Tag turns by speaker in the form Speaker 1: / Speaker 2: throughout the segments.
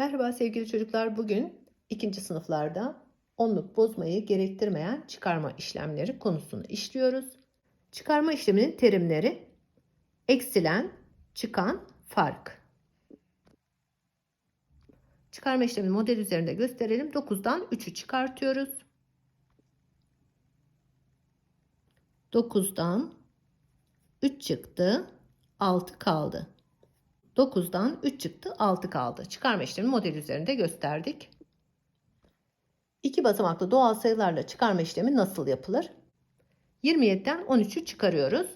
Speaker 1: Merhaba sevgili çocuklar. Bugün ikinci sınıflarda onluk bozmayı gerektirmeyen çıkarma işlemleri konusunu işliyoruz. Çıkarma işleminin terimleri eksilen, çıkan, fark. Çıkarma işlemini model üzerinde gösterelim. 9'dan 3'ü çıkartıyoruz. 9'dan 3 çıktı, 6 kaldı. 9'dan 3 çıktı 6 kaldı. Çıkarma işlemi model üzerinde gösterdik. İki basamaklı doğal sayılarla çıkarma işlemi nasıl yapılır? 27'den 13'ü çıkarıyoruz.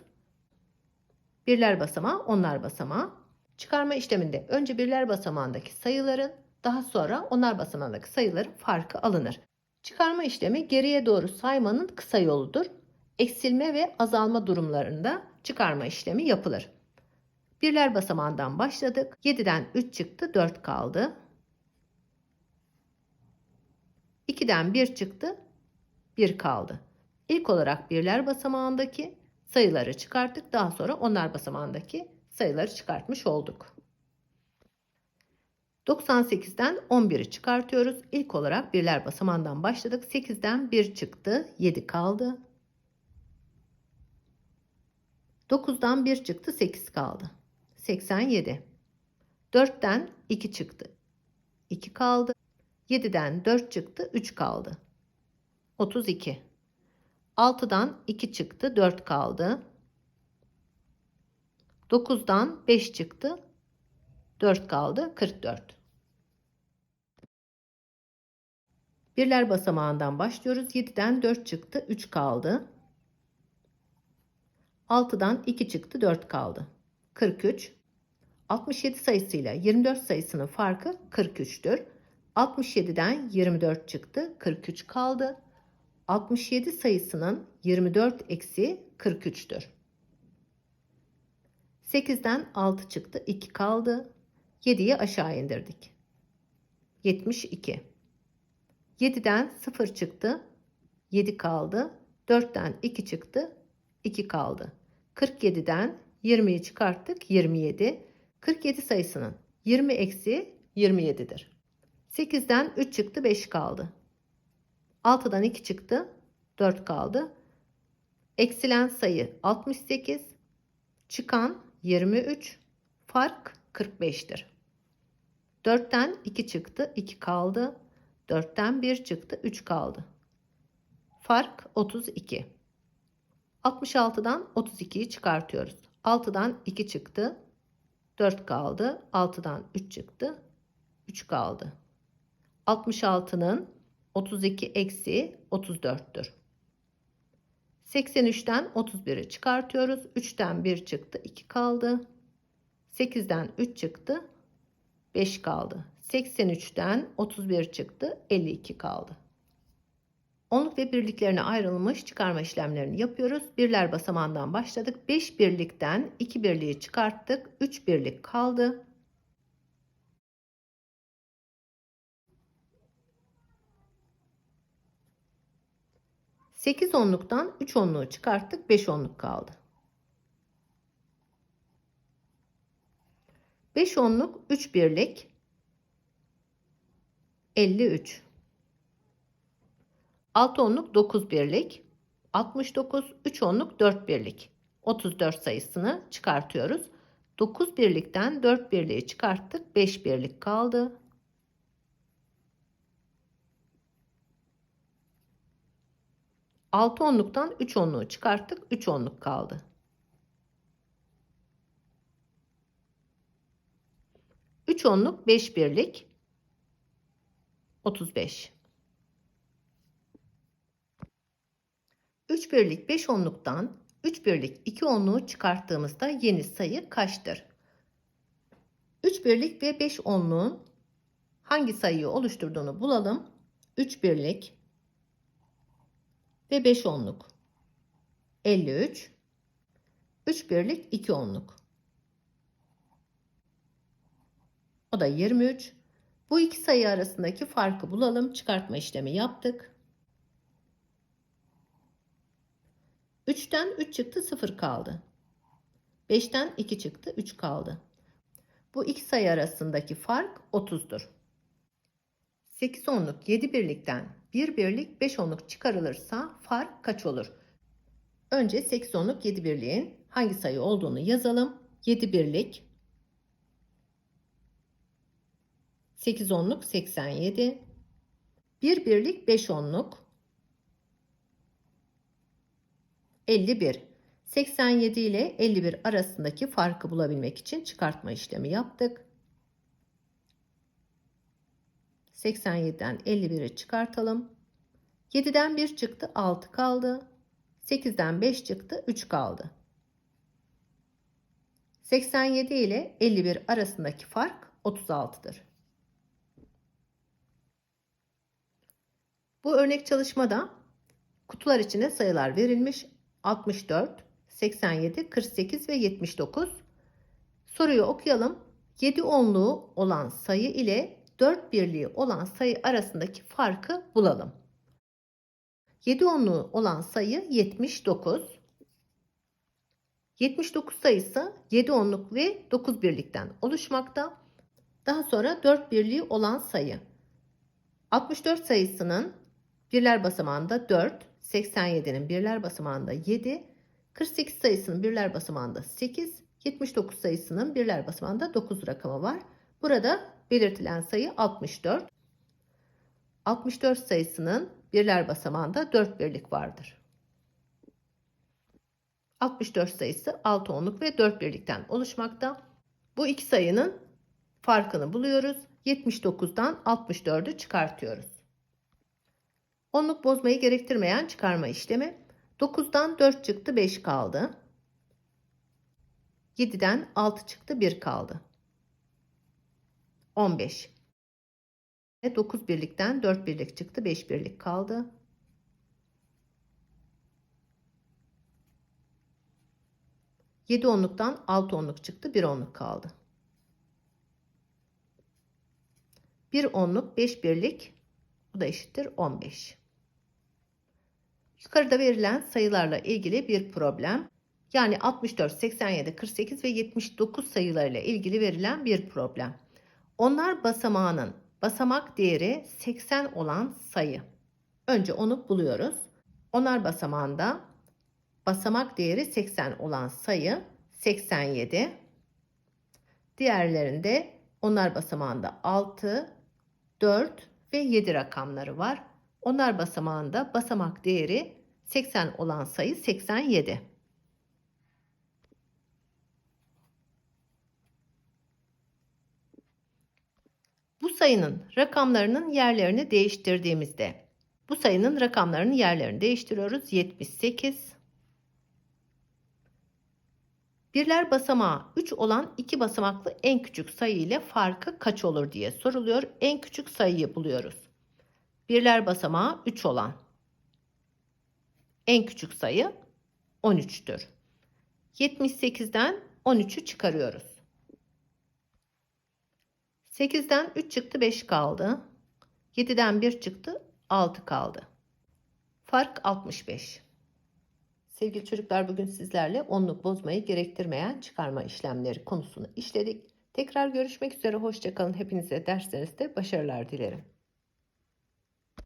Speaker 1: Birler basamağı, onlar basamağı. Çıkarma işleminde önce birler basamağındaki sayıların, daha sonra onlar basamağındaki sayıların farkı alınır. Çıkarma işlemi geriye doğru saymanın kısa yoludur. Eksilme ve azalma durumlarında çıkarma işlemi yapılır. Birler basamağından başladık. 7'den 3 çıktı, 4 kaldı. 2'den 1 çıktı, 1 kaldı. İlk olarak birler basamağındaki sayıları çıkarttık. Daha sonra onlar basamağındaki sayıları çıkartmış olduk. 98'den 11'i çıkartıyoruz. İlk olarak birler basamağından başladık. 8'den 1 çıktı, 7 kaldı. 9'dan 1 çıktı, 8 kaldı. 87. 4'ten 2 çıktı. 2 kaldı. 7'den 4 çıktı. 3 kaldı. 32. 6'dan 2 çıktı. 4 kaldı. 9'dan 5 çıktı. 4 kaldı. 44. Birler basamağından başlıyoruz. 7'den 4 çıktı. 3 kaldı. 6'dan 2 çıktı. 4 kaldı. 43. 67 sayısıyla 24 sayısının farkı 43'tür. 67'den 24 çıktı. 43 kaldı. 67 sayısının 24 eksi 43'tür. 8'den 6 çıktı. 2 kaldı. 7'yi aşağı indirdik. 72. 7'den 0 çıktı. 7 kaldı. 4'ten 2 çıktı. 2 kaldı. 47'den 20'yi çıkarttık 27. 47 sayısının 20 eksi 27'dir. 8'den 3 çıktı 5 kaldı. 6'dan 2 çıktı 4 kaldı. Eksilen sayı 68. Çıkan 23. Fark 45'tir. 4'ten 2 çıktı 2 kaldı. 4'ten 1 çıktı 3 kaldı. Fark 32. 66'dan 32'yi çıkartıyoruz. 6'dan 2 çıktı. 4 kaldı. 6'dan 3 çıktı. 3 kaldı. 66'nın 32 eksi 34'tür. 83'ten 31'i çıkartıyoruz. 3'ten 1 çıktı. 2 kaldı. 8'den 3 çıktı. 5 kaldı. 83'ten 31 çıktı. 52 kaldı. Onluk ve birliklerine ayrılmış çıkarma işlemlerini yapıyoruz. Birler basamağından başladık. 5 birlikten 2 birliği çıkarttık. 3 birlik kaldı. Sekiz onluktan 3 onluğu çıkarttık. 5 onluk kaldı. 5 onluk 3 birlik 53. 6 onluk 9 birlik. 69 3 onluk 4 birlik. 34 sayısını çıkartıyoruz. 9 birlikten 4 birliği çıkarttık. 5 birlik kaldı. Altı onluktan 3 onluğu çıkarttık. 3 onluk kaldı. Üç onluk 5 birlik 35. 3 birlik 5 onluktan 3 birlik 2 onluğu çıkarttığımızda yeni sayı kaçtır? 3 birlik ve 5 onluğun hangi sayıyı oluşturduğunu bulalım. 3 birlik ve 5 onluk. 53 3 birlik 2 onluk. O da 23 bu iki sayı arasındaki farkı bulalım. Çıkartma işlemi yaptık 3'ten 3 çıktı 0 kaldı. 5'ten 2 çıktı 3 kaldı. Bu iki sayı arasındaki fark 30'dur. 8 onluk 7 birlikten 1 birlik 5 onluk çıkarılırsa fark kaç olur? Önce 8 onluk 7 birliğin hangi sayı olduğunu yazalım. 7 birlik 8 onluk 87 1 birlik 5 onluk 51 87 ile 51 arasındaki farkı bulabilmek için çıkartma işlemi yaptık. 87'den 51'i çıkartalım. 7'den 1 çıktı 6 kaldı. 8'den 5 çıktı 3 kaldı. 87 ile 51 arasındaki fark 36'dır. Bu örnek çalışmada kutular içine sayılar verilmiş. 64, 87, 48 ve 79. Soruyu okuyalım. 7 onluğu olan sayı ile 4 birliği olan sayı arasındaki farkı bulalım. 7 onluğu olan sayı 79. 79 sayısı 7 onluk ve 9 birlikten oluşmakta. Daha sonra 4 birliği olan sayı. 64 sayısının birler basamağında 4, 87'nin birler basamağında 7, 48 sayısının birler basamağında 8, 79 sayısının birler basamağında 9 rakamı var. Burada belirtilen sayı 64. 64 sayısının birler basamağında 4 birlik vardır. 64 sayısı 6 onluk ve 4 birlikten oluşmakta. Bu iki sayının farkını buluyoruz. 79'dan 64'ü çıkartıyoruz. Onluk bozmayı gerektirmeyen çıkarma işlemi. 9'dan 4 çıktı 5 kaldı. 7'den 6 çıktı 1 kaldı. 15. 9 birlikten 4 birlik çıktı 5 birlik kaldı. Yedi onluktan 6 onluk çıktı 1 onluk kaldı. 1 onluk 5 birlik bu da eşittir 15. Yukarıda verilen sayılarla ilgili bir problem. Yani 64, 87, 48 ve 79 sayılarıyla ilgili verilen bir problem. Onlar basamağının basamak değeri 80 olan sayı. Önce onu buluyoruz. Onlar basamağında basamak değeri 80 olan sayı 87. Diğerlerinde onlar basamağında 6, 4 ve 7 rakamları var. Onlar basamağında basamak değeri 80 olan sayı 87. Bu sayının rakamlarının yerlerini değiştirdiğimizde bu sayının rakamlarının yerlerini değiştiriyoruz. 78 Birler basamağı 3 olan iki basamaklı en küçük sayı ile farkı kaç olur diye soruluyor. En küçük sayıyı buluyoruz. Birler basamağı 3 olan en küçük sayı 13'tür. 78'den 13'ü çıkarıyoruz. 8'den 3 çıktı 5 kaldı. 7'den 1 çıktı 6 kaldı. Fark 65. Sevgili çocuklar bugün sizlerle onluk bozmayı gerektirmeyen çıkarma işlemleri konusunu işledik. Tekrar görüşmek üzere hoşçakalın. Hepinize derslerinizde başarılar dilerim.